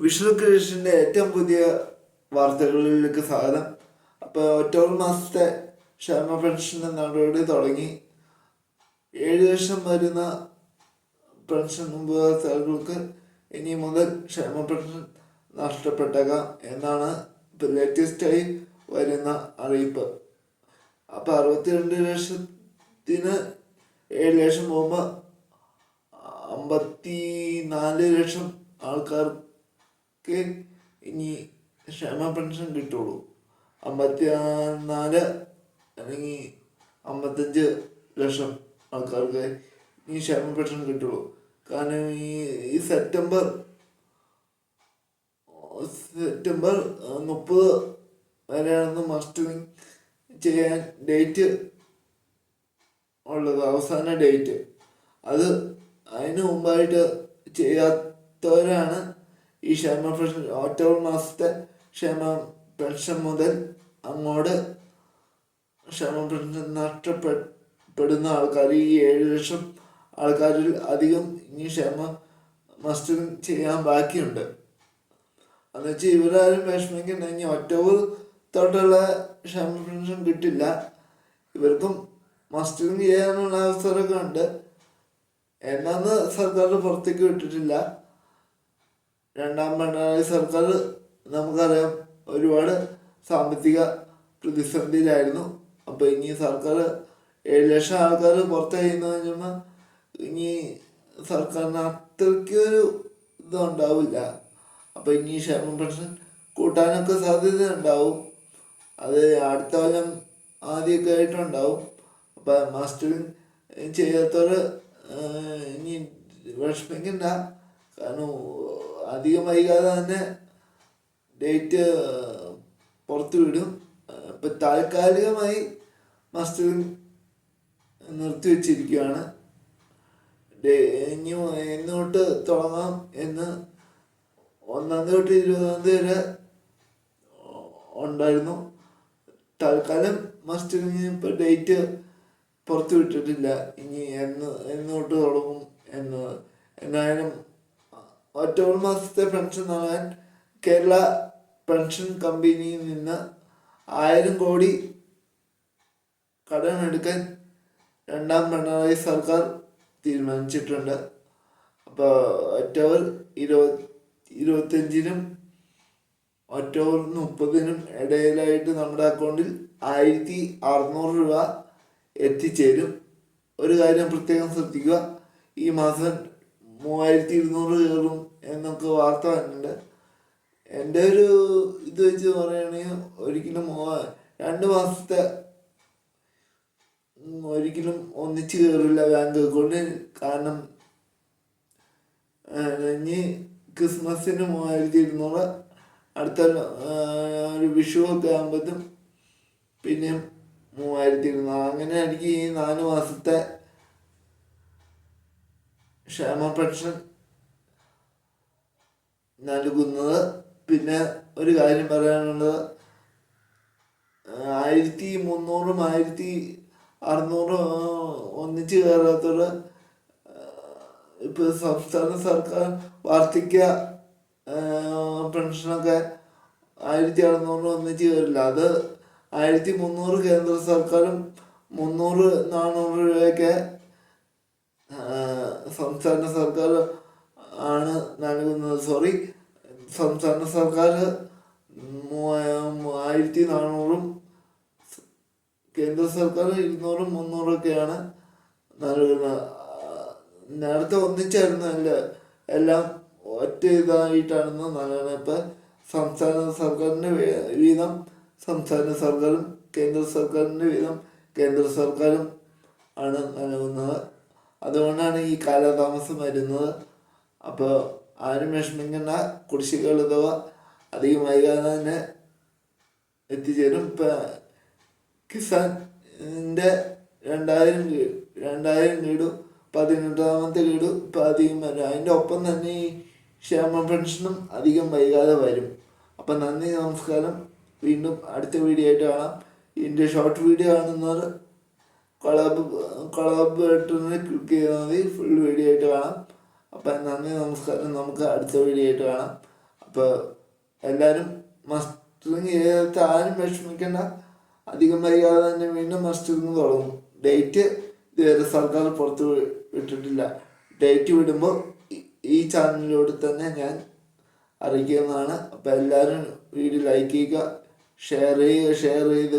വിഷ്ണു കൃഷ്ണന്റെ ഏറ്റവും പുതിയ വാർത്തകളിലേക്ക് സ്വാഗതം. അപ്പോൾ ഒക്ടോബർ മാസത്തെ ക്ഷേമ പെൻഷൻ നടപടി തുടങ്ങി. ഏഴ് ലക്ഷം വരുന്ന പെൻഷൻ ഉപഭോക്താക്കൾക്ക് ഇനി മുതൽ ക്ഷേമ പെൻഷൻ നഷ്ടപ്പെട്ടേക്കാം എന്നാണ് ലേറ്റസ്റ്റായി വരുന്ന അറിയിപ്പ്. അപ്പോൾ അറുപത്തിരണ്ട് ലക്ഷത്തിന് ഏഴ് ലക്ഷം പോകുമ്പോൾ അമ്പത്തി നാല് ലക്ഷം ആൾക്കാർക്ക് ഇനി ക്ഷേമ പെൻഷൻ കിട്ടുള്ളൂ. അമ്പത്തി നാല് അല്ലെങ്കിൽ അമ്പത്തഞ്ച് ലക്ഷം ആൾക്കാർക്ക് ഇനി ക്ഷേമ പെൻഷൻ കിട്ടുള്ളൂ. കാരണം ഈ ഈ സെപ്റ്റംബർ സെപ്റ്റംബർ മുപ്പത് വരെയാണെന്ന് മസ്റ്ററിങ് ചെയ്യാൻ ഡേറ്റ് ഉള്ളത് അവസാന ഡേറ്റ്. അത് അതിന് മുമ്പായിട്ട് ചെയ്യാത്തവരാണ് ഈ ക്ഷേമ ഒക്ടോബർ മാസത്തെ ക്ഷേമ പെൻഷൻ മുതൽ അങ്ങോട്ട് ക്ഷേമ പെൻഷൻ നഷ്ടപ്പെടുന്ന ആൾക്കാർ ഈ ഏഴ് ലക്ഷം ആൾക്കാരിൽ അധികം ഇനി ക്ഷേമ മസ്റ്ററിങ് ചെയ്യാൻ ബാക്കിയുണ്ട്. എന്ന് വെച്ചാൽ ഇവരാരും വിഷമിക്കണ്ട ഇനി ഒക്ടോബർ തൊട്ടുള്ള ക്ഷേമ പെൻഷൻ കിട്ടില്ല. ഇവർക്കും മസ്റ്ററിങ് ചെയ്യാനുള്ള അവസരമൊക്കെ ഉണ്ട്. എന്നാന്ന് സർക്കാർ പുറത്തേക്ക് വിട്ടിട്ടില്ല. രണ്ടാം പിണറായി സർക്കാർ നമുക്കറിയാം ഒരുപാട് സാമ്പത്തിക പ്രതിസന്ധിയിലായിരുന്നു. അപ്പോൾ ഇനി സർക്കാർ ഏഴ് ലക്ഷം ആൾക്കാർ പുറത്ത് കഴിയുന്നത് കഴിഞ്ഞാൽ ഇനി സർക്കാരിന് അത്രയ്ക്കൊരു ഇതുണ്ടാവില്ല അപ്പോൾ ഇനി ക്ഷേമ പെൻഷൻ കൂട്ടാനൊക്കെ സാധ്യത ഉണ്ടാവും അത് അടുത്ത കൊല്ലം ആദ്യമൊക്കെ ആയിട്ടുണ്ടാവും. അപ്പം മാസ്റ്ററിങ് ചെയ്യാത്തവർ ഇനി വിഷമിക്കണ്ട. കാരണം അധികം വൈകാതെ തന്നെ ഡേറ്റ് പുറത്തു വിടും ഇപ്പം താൽക്കാലികമായി മാസ്റ്ററിങ് നിർത്തിവെച്ചിരിക്കുകയാണ് ഇനി എന്നോട്ട് തുടങ്ങാം എന്ന് ഒന്നാം തീയതി തൊട്ട് ഇരുപതാം തീയതി വരെ ഉണ്ടായിരുന്നു. തൽക്കാലം മസ്റ്ററിങ് ഇപ്പം ഡേറ്റ് പുറത്തു വിട്ടിട്ടില്ല ഇനി എന്ന് എന്നോട്ട് തുടങ്ങും എന്ന് എന്നായാലും ഒക്ടോബർ മാസത്തെ പെൻഷൻ നൽകാൻ കേരള പെൻഷൻ കമ്പനിയിൽ നിന്ന് ആയിരം കോടി കടമെടുക്കാൻ രണ്ടാം പിണറായി സർക്കാർ തീരുമാനിച്ചിട്ടുണ്ട്. അപ്പോൾ ഒറ്റവർ ഇരുപത്തി ഇരുപത്തഞ്ചിനും ഒക്ടോബർ മുപ്പതിനും ഇടയിലായിട്ട് നമ്മുടെ അക്കൗണ്ടിൽ ആയിരത്തി അറുന്നൂറ് രൂപ എത്തിച്ചേരും. ഒരു കാര്യം പ്രത്യേകം ശ്രദ്ധിക്കുക. ഈ മാസം മൂവായിരത്തി ഇരുന്നൂറ് കയറും എന്നൊക്കെ വാർത്ത വരുന്നുണ്ട് എന്റെ ഒരു ഇത് വെച്ച് പറയുകയാണെങ്കിൽ ഒരിക്കലും മൂവ രണ്ട് മാസത്തെ ഒരിക്കലും ഒന്നിച്ച് കയറില്ല ബാങ്ക് അക്കൗണ്ടിൽ കാരണം ഇനി ക്രിസ്മസിന് മൂവായിരത്തി ഇരുന്നൂറ് അടുത്ത ഒരു വിഷു ഒക്കെ ആകുമ്പോഴത്തും പിന്നെയും മൂവായിരത്തി ഇരുന്നൂറ് അങ്ങനെ എനിക്ക് ഈ നാല് മാസത്തെ ക്ഷേമ പെൻഷൻ നൽകുന്നത്. പിന്നെ ഒരു കാര്യം പറയാനുള്ളത്. ആയിരത്തി മുന്നൂറും ആയിരത്തി അറുന്നൂറും ഒന്നിച്ച് കയറാത്തവർ ഇപ്പോൾ സംസ്ഥാന സർക്കാർ വാർദ്ധക്യ പെൻഷനൊക്കെ ആയിരത്തി അറുന്നൂറ് ഒന്നിച്ച് കയറില്ല. അത് ആയിരത്തി മുന്നൂറ് കേന്ദ്ര സർക്കാരും മുന്നൂറ് നാനൂറ് രൂപയൊക്കെ സംസ്ഥാന സർക്കാർ ആണ് നൽകുന്നത്. സോറി സംസ്ഥാന സർക്കാർ ആയിരത്തി നാനൂറും കേന്ദ്ര സർക്കാർ ഇരുന്നൂറും മുന്നൂറൊക്കെയാണ് നൽകുന്നത്. നേരത്തെ ഒന്നിച്ചായിരുന്നു അല്ല എല്ലാം ഒറ്റ ഇതായിട്ടാണെന്ന് നൽകുന്നത്. ഇപ്പം സംസ്ഥാന സർക്കാരിന്റെ വീതം സംസ്ഥാന സർക്കാരും കേന്ദ്ര സർക്കാരിന്റെ വീതം കേന്ദ്ര സർക്കാരും ആണ് നൽകുന്നത്. അതുകൊണ്ടാണ് ഈ കാലതാമസം വരുന്നത്. അപ്പോൾ ആരും വിഷമിക്കേണ്ട. കുടിശ്ശികൾ തുക അധികം വൈകാതെ തന്നെ എത്തിച്ചേരും. ഇപ്പം കിസാന്റെ രണ്ടായിരം രണ്ടായിരം ഗീഡു പതിനെട്ടാമത്തെ ഗീഡു ഇപ്പം അധികം വരും. അതിന്റെ ഒപ്പം തന്നെ ഈ ക്ഷേമ പെൻഷനും അധികം വൈകാതെ വരും. അപ്പം നന്ദി നമസ്കാരം. വീണ്ടും അടുത്ത വീഡിയോ ആയിട്ട് കാണാം. ഇതിന്റെ ഷോർട്ട് വീഡിയോ കാണുന്നവർ കൊളാബ് കൊളാബ് ബട്ടണിൽ ക്ലിക്ക് ചെയ്താൽ മതി. ഫുൾ വീഡിയോ ആയിട്ട് കാണാം. അപ്പം നന്ദി നമസ്കാരം. നമുക്ക് അടുത്ത വീഡിയോ ആയിട്ട് കാണാം. അപ്പം അപ്പോൾ എല്ലാവരും മസ്റ്ററിങ് ചെയ്തിട്ട് ആരും വിഷമിക്കേണ്ട. അധികം വൈകാതെ തന്നെ വീണ്ടും മസ്റ്ററിങ് തുടങ്ങും. ഡേറ്റ് ഇതുവരെ സർക്കാർ പുറത്ത് വിട്ടിട്ടില്ല. ഡേറ്റ് വിടുമ്പോൾ ഈ ചാനലിലൂടെ തന്നെ ഞാൻ അറിയിക്കുന്നതാണ്. അപ്പോൾ എല്ലാവരും വീഡിയോ ലൈക്ക് ചെയ്യുക ഷെയർ ചെയ്യുക ഷെയർ ചെയ്ത്